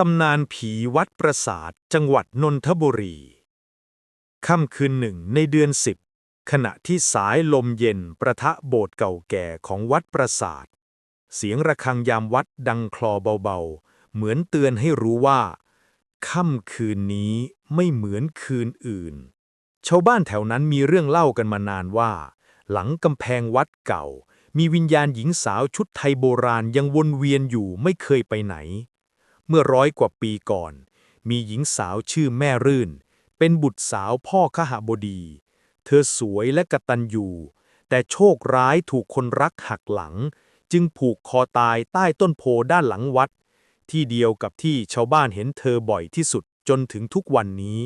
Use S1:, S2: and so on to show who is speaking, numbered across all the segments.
S1: ตำนานผีวัดปราสาทจังหวัดนนทบุรี ค่ำคืนหนึ่งในเดือนสิบขณะที่สายลมเย็นประทะโบสถ์เก่าแก่ของวัดปราสาท เสียงระฆังยามวัดดังคลอเบาๆ เหมือนเตือนให้รู้ว่า ค่ำคืนนี้ไม่เหมือนคืนอื่น ชาวบ้านแถวนั้นมีเรื่องเล่ากันมานานว่า หลังกำแพงวัดเก่า มีวิญญาณหญิงสาวชุดไทยโบราณยังวนเวียนอยู่ไม่เคยไปไหน เมื่อร้อยกว่าปีก่อน มีหญิงสาวชื่อแม่รื่น เป็นบุตรสาวพ่อขหบดี เธอสวยและกะตัญญูแต่โชคร้ายถูกคนรักหักหลัง จึงผูกคอตายใต้ต้นโพด้านหลังวัด ที่เดียวกับที่ชาวบ้านเห็นเธอบ่อยที่สุดจนถึงทุกวันนี้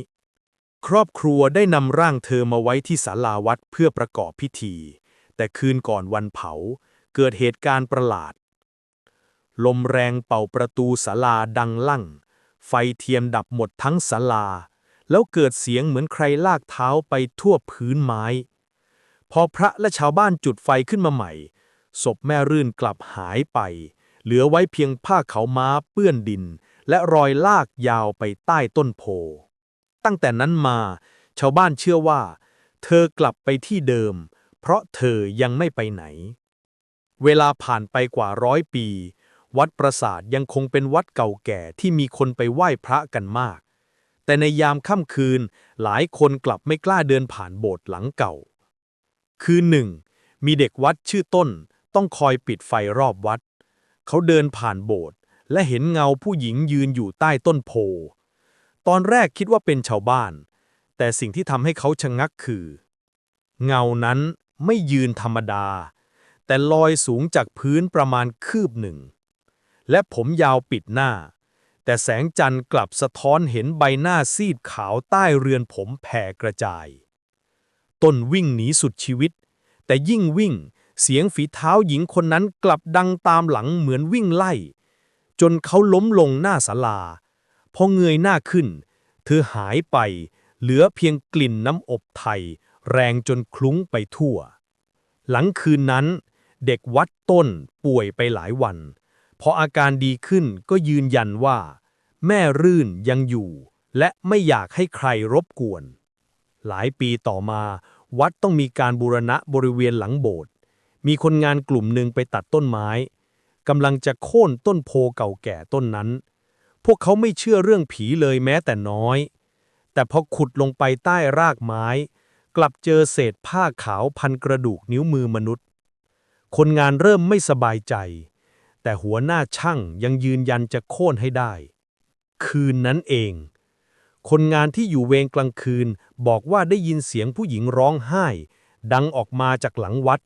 S1: ครอบครัวได้นำร่างเธอมาไว้ที่ศาลาวัดเพื่อประกอบพิธี แต่คืนก่อนวันเผา เกิดเหตุการณ์ประหลาด ลมแรงเป่าประตูศาลาดังลั่ง ไฟเทียมดับหมดทั้งศาลา แล้วเกิดเสียงเหมือนใครลากเท้าไปทั่วพื้นไม้ พอพระและชาวบ้านจุดไฟขึ้นมาใหม่ ศพแม่รื่นกลับหายไป เหลือไว้เพียงผ้าเขาม้าเปื้อนดิน และรอยลากยาวไปใต้ต้นโพ ตั้งแต่นั้นมา ชาวบ้านเชื่อว่า เธอกลับไปที่เดิม เพราะเธอยังไม่ไปไหน เวลาผ่านไปกว่าร้อยปี วัดปราสาทยังคงเป็นวัดเก่าแก่ที่มีคนไปไหว้พระกันมาก แต่ในยามค่ำคืน หลายคนกลับไม่กล้าเดินผ่านโบสถ์หลังเก่า คืนหนึ่ง มีเด็กวัดชื่อต้น ต้องคอยปิดไฟรอบวัด เขาเดินผ่านโบสถ์และเห็นเงาผู้หญิงยืนอยู่ใต้ต้นโพ ตอนแรกคิดว่าเป็นชาวบ้าน แต่สิ่งที่ทำให้เขาชะงักคือ เงานั้นไม่ยืนธรรมดา แต่ลอยสูงจากพื้นประมาณคืบหนึ่ง และผมยาวปิดหน้า แต่แสงจันทร์กลับสะท้อนเห็นใบหน้าซีดขาวใต้เรือนผมแผ่กระจาย ต้นวิ่งหนีสุดชีวิต แต่ยิ่งวิ่งเสียงฝีเท้าหญิงคนนั้นกลับดังตามหลังเหมือนวิ่งไล่ จนเขาล้มลงหน้าศาลา พอเงยหน้าขึ้น เธอหายไป เหลือเพียงกลิ่นน้ำอบไทย แรงจนคลุ้งไปทั่ว หลังคืนนั้น เด็กวัดต้นป่วยไปหลายวัน พออาการดีขึ้นก็ยืนยันว่า แม่รื่นยังอยู่ และไม่อยากให้ใครรบกวน หลายปีต่อมา วัดต้องมีการบูรณะบริเวณหลังโบสถ์มีคนงานกลุ่มหนึ่งไปตัดต้นไม้กำลังจะโค่นต้นโพเก่าแก่ต้นนั้น พวกเขาไม่เชื่อเรื่องผีเลยแม้แต่น้อย แต่พอขุดลงไปใต้รากไม้ กลับเจอเศษผ้าขาวพันกระดูกนิ้วมือมนุษย์ คนงานเริ่มไม่สบายใจ แต่หัวหน้าช่างยังยืนยันจะโค่นให้ได้ คืนนั้นเอง คนงานที่อยู่เวรกลางคืนบอกว่าได้ยินเสียงผู้หญิงร้องไห้ ดังออกมาจากหลังวัด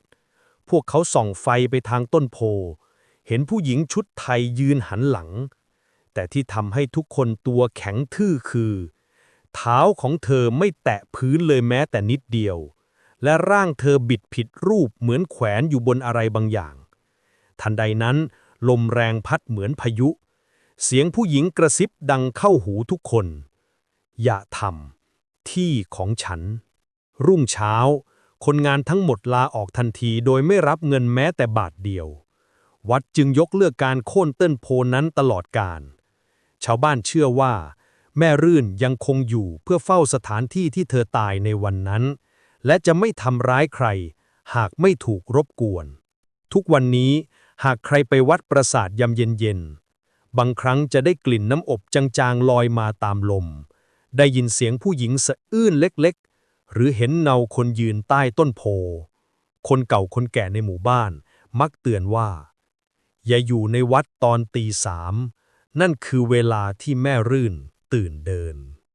S1: พวกเขาส่องไฟไปทางต้นโพ เห็นผู้หญิงชุดไทยยืนหันหลัง แต่ที่ทำให้ทุกคนตัวแข็งทื่อคือ เท้าของเธอไม่แตะพื้นเลยแม้แต่นิดเดียว และร่างเธอบิดผิดรูปเหมือนแขวนอยู่บนอะไรบางอย่างทันใดนั้น ลมแรงพัดเหมือนพายุ เสียงผู้หญิงกระซิบดังเข้าหูทุกคน อย่าทำที่ของฉัน รุ่งเช้า คนงานทั้งหมดลาออกทันทีโดยไม่รับเงินแม้แต่บาทเดียว วัดจึงยกเลิกการโค่นต้นโพนั้นตลอดกาลชาวบ้านเชื่อว่า แม่รื่นยังคงอยู่เพื่อเฝ้าสถานที่ที่เธอตายในวันนั้น และจะไม่ทำร้ายใคร หากไม่ถูกรบกวน ทุกวันนี้ หากใครไปวัดปราสาทยามเย็นๆ บางครั้งจะได้กลิ่นน้ำอบจางๆลอยมาตามลม ได้ยินเสียงผู้หญิงสะอื้นเล็กๆ หรือเห็นเงาคนยืนใต้ต้นโพ คนเก่าคนแก่ในหมู่บ้าน มักเตือนว่า อย่าอยู่ในวัดตอนตีสาม นั่นคือเวลาที่แม่รื่นตื่นเดิน